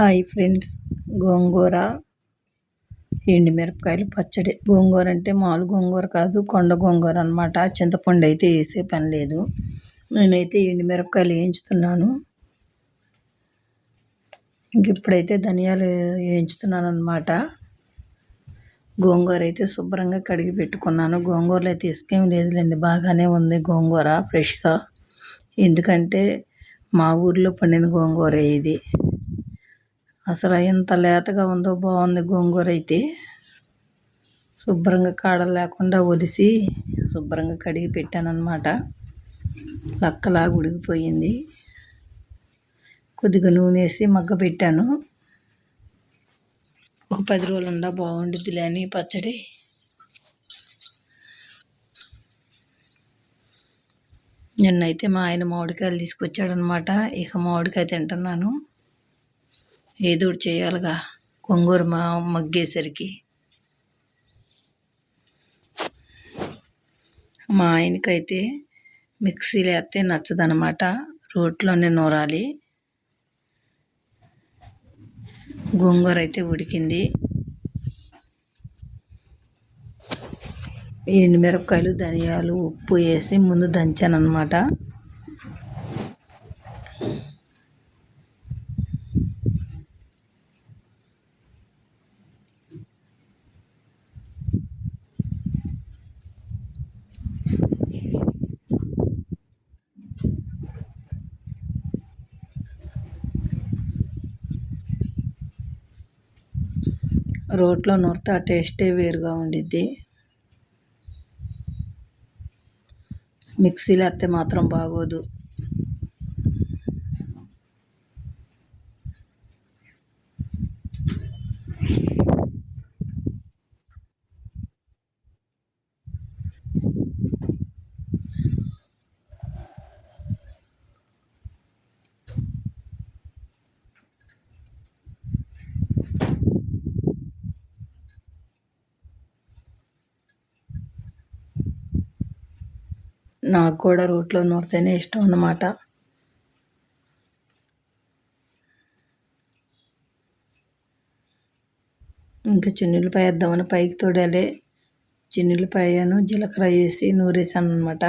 Hi friends. గోంగూర ఎండుమిరపకాయలు పచ్చడి. గోంగూర అంటే మామూలు గోంగూర కాదు కొండ గోంగూర అనమాట చింతపండు అయితే వేసే పని లేదు. నేనైతే ఎండుమిరపకాయలు వేయించుతున్నాను. ఇంక ఇప్పుడైతే ధనియాలు వేయించుతున్నాను అనమాట గోంగూర అయితే శుభ్రంగా కడిగి పెట్టుకున్నాను. గోంగూరలో అయితే ఇసుకేం లేదులేండి బాగానే ఉంది గోంగూర ఫ్రెష్గా. ఎందుకంటే మా ఊర్లో పండిన గోంగూర ఇది. అసలు ఎంత లేతగా ఉందో బాగుంది గోంగూర అయితే. శుభ్రంగా కాడలు లేకుండా ఒలిసి శుభ్రంగా కడిగి పెట్టానమాట లక్కలాగా ఉడికిపోయింది. కొద్దిగా నూనె వేసి మగ్గ పెట్టాను. ఒక పది రోజులు ఉండా బాగుండుద్దిలే అని పచ్చడి. నిన్నైతే మా ఆయన మామిడికాయలు తీసుకొచ్చాడనమాట ఇక మామిడికాయ తింటున్నాను. ఏదో చేయాలిగా. కొంగూరు మా మగ్గేసరికి. మా ఆయనకైతే మిక్సీలు వేస్తే నచ్చదనమాట. రోట్లోనే నూరాలి. గోంగూర అయితే ఉడికింది. ఎండుమిరపకాయలు ధనియాలు ఉప్పు వేసి ముందు దంచాను అనమాట రోట్లో నూరితే ఆ టేస్టే వేరుగా ఉండిద్ది. మిక్సీలో వేస్తే మాత్రం బాగోదు. నాకు కూడా రోట్లో నూరితేనే ఇష్టం అన్నమాట. ఇంకా చిన్నులపాయ వేద్దామని పైకి తోడాలి. చిన్నులపాయను జీలకర్ర వేసి నూరేసాను అనమాట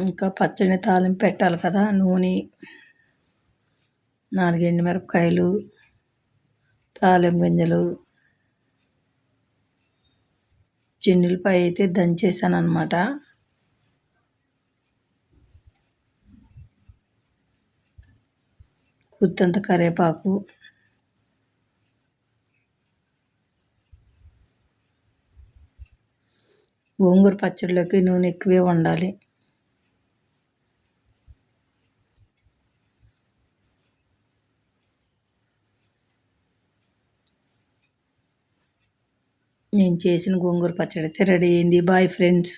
ఇంకా పచ్చడి తాలింపు పెట్టాలి కదా నూనె నాలుగు ఎండుమిరపకాయలు తాలింపు గింజలు చిన్నులపై అయితే దంచేసాను అనమాట గుత్తంత కరివేపాకు గోంగూర పచ్చడిలోకి నూనె ఎక్కువే ఉండాలి నేను చేసిన గోంగూర పచ్చడి అయితే రెడీ అయింది. Bye friends